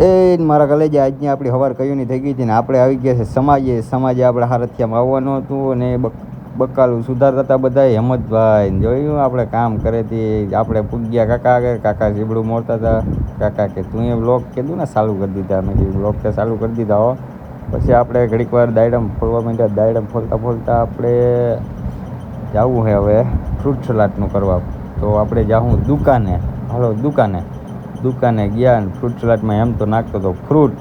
એ મારા કલેજે આજની આપણી હવાર નહીં થઈ ગઈ હતી ને આપણે આવી ગયા છે સમાજે. સમાજે આપણે હારથિયામાં આવવાનું હતું અને બક- બકાલું સુધારતા હતા બધા હેમતભાઈ જોયું આપણે કામ કરે તે. આપણે પૂગ્યા કાકા આગળ. કાકા જીબડું મોડતા હતા. કાકા કે, તું એ બ્લોક કીધું ને ચાલુ કરી દીધા? મેં કીધું બ્લોક તો ચાલુ કરી દીધા હો. પછી આપણે ઘડીક વાર દાયડમ ફોડવા માંડ્યા. દાયડમ ફોલતા ફોલતા આપણે જવું છે હવે. ફ્રૂટ સલાડનું કરવા. તો આપણે જાઉં દુકાને. હાલો, દુકાને. દુકાને ગયા અને ફ્રૂટ સલાડમાં એમ તો નાખતો હતો ફ્રૂટ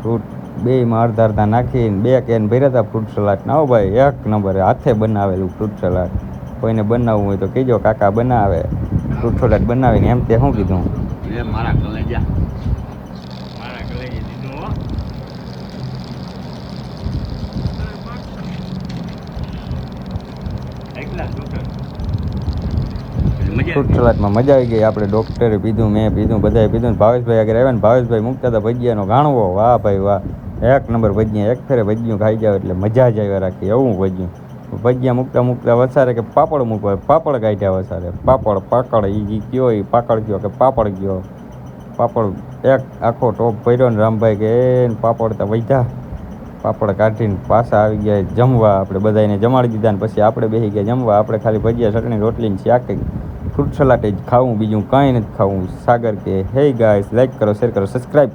ફ્રૂટ બેમાં અડધા અડધા નાખીને બે કેન ભર્યા હતા ફ્રૂટ સલાડના હો ભાઈ એક નંબર હાથે બનાવેલું ફ્રૂટ સલાડ કોઈને બનાવવું હોય તો કહેજો કાકા બનાવે. ફ્રૂટ સલાડ બનાવીને એમ તે શું કીધું? એ મારા કલેજા. મારા કલેજે દીધું એકલા છોકરા મજા આવી ગઈ. આપણે ડૉક્ટરે પીધું, મેં પીધું, બધાએ પીધું. ભાવેશભાઈ આગળ આવ્યા ને ભાવેશભાઈ મૂકતા હતા ભજીયાનો ગાણવો. વાહ ભાઈ વાહ. એક નંબર ભજીયા, એક ફેરે ભજીયું ખાઈ જાવ એટલે મજા જ આવ્યા રાખી. એવું ભજીયું. ભજીયા મૂકતા મૂકતા વસારે કે પાપડ મૂકવા પાપડ કાઢ્યા વસારે. પાપડ પાકડ એ કયો એ પાકડ ગયો કે પાપડ ગયો પાપડ એક આખો ટોપ ભર્યો ને રામભાઈ કે એને પાપડ તો વધ્યા. પાપડ કાઢીને પાછા આવી ગયા, જમવા. આપણે બધાને જમાડી દીધા ને પછી આપણે બેસી ગયા. જમવા આપણે ખાલી ભજીયા, ચટણી, રોટલી ને શાક ફ્રૂટ સલાડ જ ખાવું, બીજું કાંઈ નથી ખાવું. સાગર કે હે ગાઈસ લાઈક કરો શેર કરો સબસ્ક્રાઈબ કરો.